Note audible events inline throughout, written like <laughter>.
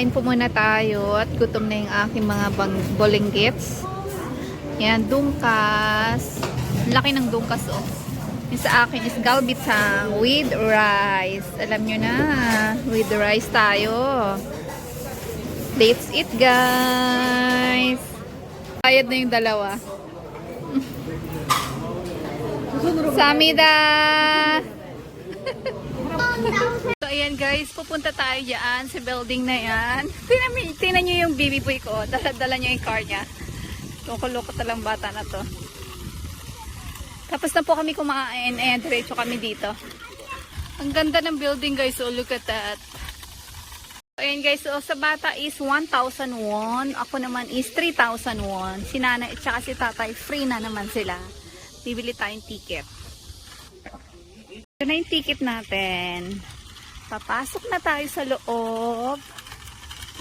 Kain po muna tayo at gutom na yung aking mga bolinggits. Yan, dungkas. Laki ng dungkas oh. Yung sa akin is galbitang with rice. Alam nyo na, with rice tayo. Let's eat guys. Bayad na yung dalawa. Samida! <laughs> ayan guys, pupunta tayo dyan sa building na yan. Tingnan, tingnan nyo yung baby boy ko. Dala-dala niya yung car niya. Loko-loko talang bata na to. Tapos na po kami kumain. Eh, diretso kami dito. Ang ganda ng building guys. So look at that. Ayan guys, so sa bata is 1,000 won. Ako naman is 3,000 won. Si nanay at saka si tatay, free na naman sila. Bibili tayong ticket. Ito na yung ticket natin. Papasok na tayo sa loob.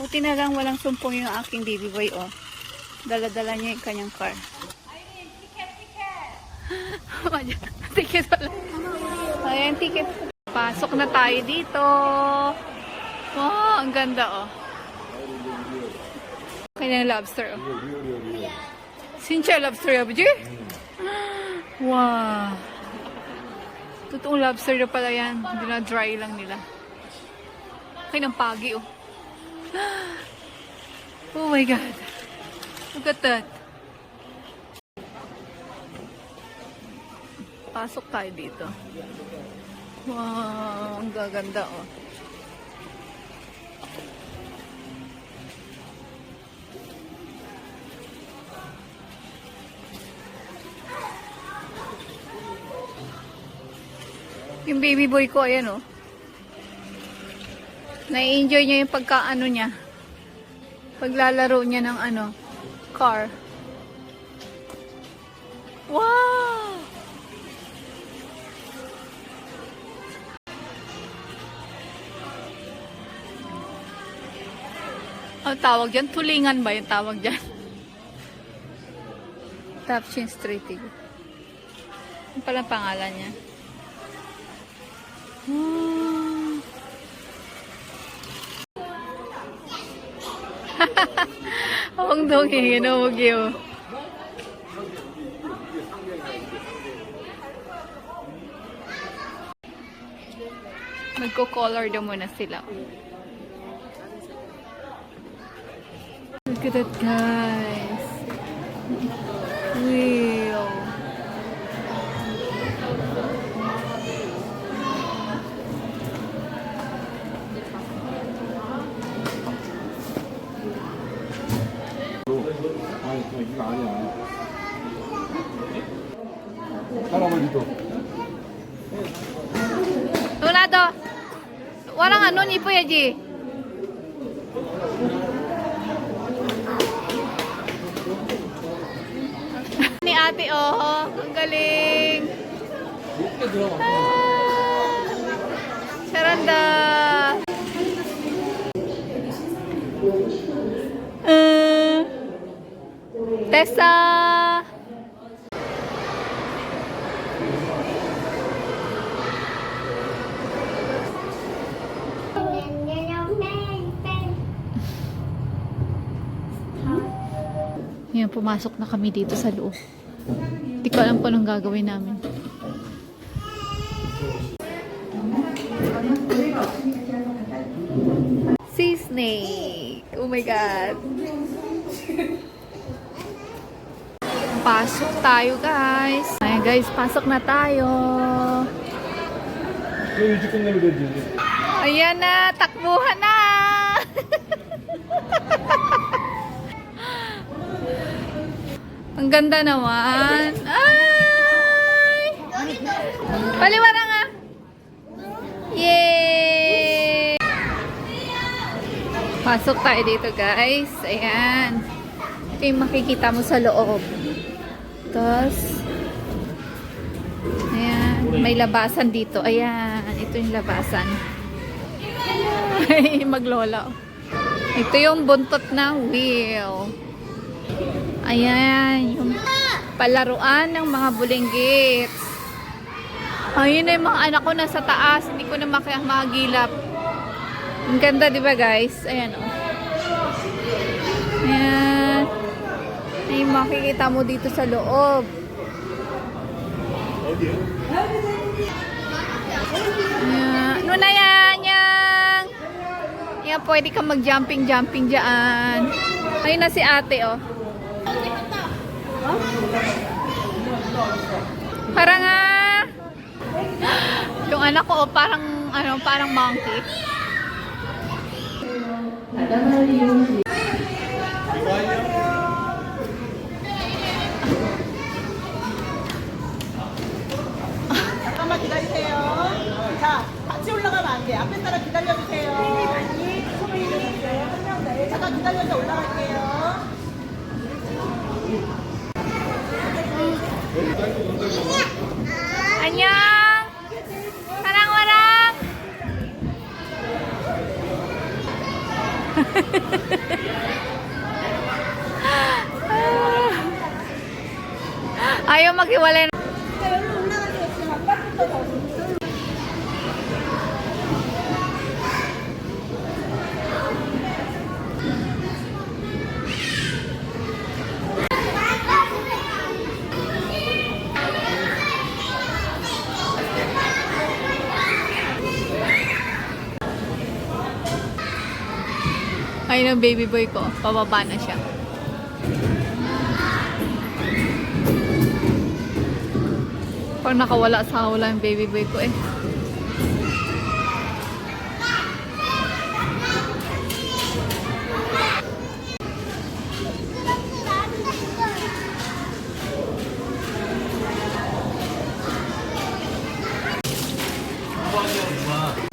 Buti na lang walang sumpong yung aking baby boy, oh. Dala-dala niya yung kanyang car. ticket pala. Ayan, ticket. Pasok na tayo dito. Wow, ang ganda, oh. Kanyang lobster, oh. Sincha lobster, Abuji? Wow. Totoong lobster na pala yan. Hindi na dry lang nila. Kaya ng pagi, oh. Oh my God. Look at that. Pasok tayo dito. Wow, ang gaganda, oh. Yung baby boy ko, ayan oh. Nai-enjoy niya yung pagkaano niya. Paglalaro niya ng ano, car. Wow! Ang tawag dyan? Tulingan ba yung tawag dyan? <laughs> Tapsin Street. eh. Ano pala ang pangalan niya? Hmm. Ang dongi, inuwag yun. Magko-color daw muna sila. Look at that, guys. Wheel. Donado! Walang ano ni Puya G. <laughs> ni ate, oh. Ang galing. Ah, Saranda. Uh. Ngayon, pumasok na kami dito sa loob. Hindi ko alam kung anong gagawin namin. Si Snake! Oh my God! Pasok tayo, guys! Ayan, guys, pasok na tayo! Ayan na! Takbuhan na! <laughs> Ang ganda naman. Ay! Paliwara nga! Yay! Pasok tayo dito guys. Ayan. Ito yung makikita mo sa loob. Tapos, ayan. May labasan dito. Ayan. Ito yung labasan. <laughs> Ay, maglola. Ito yung buntot ng wheel. Ayan, yung palaruan ng mga bulinggits. Ayun na yung mga anak ko nasa taas. Hindi ko na makagilap. Ang ganda, di ba guys? Ayan, oh. Ayan. Ay, makikita mo dito sa loob. Ayan. Ano na yan? Yan. Yan, pwede ka mag-jumping-jumping dyan. Ayun na si ate, oh. Parang ah, yung anak ko, oh, parang, ano, parang monkey. 잠깐만 기다리세요. 자, 같이 올라가면 안 돼. 앞에 사람 기다려주세요. 잠깐 기다려서 올라갈게요. Ayaw maghiwalay. Ayun ang baby boy ko. Pababa na siya. Pag nakawala sa hawla yung baby boy ko eh.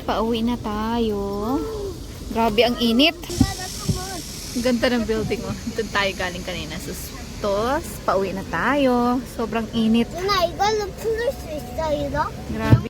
Pauwi na tayo. Grabe ang init. Ganda ng building oh. Doon tayo galing kanina. So, tos, pauwi na tayo. Sobrang init. Grabe.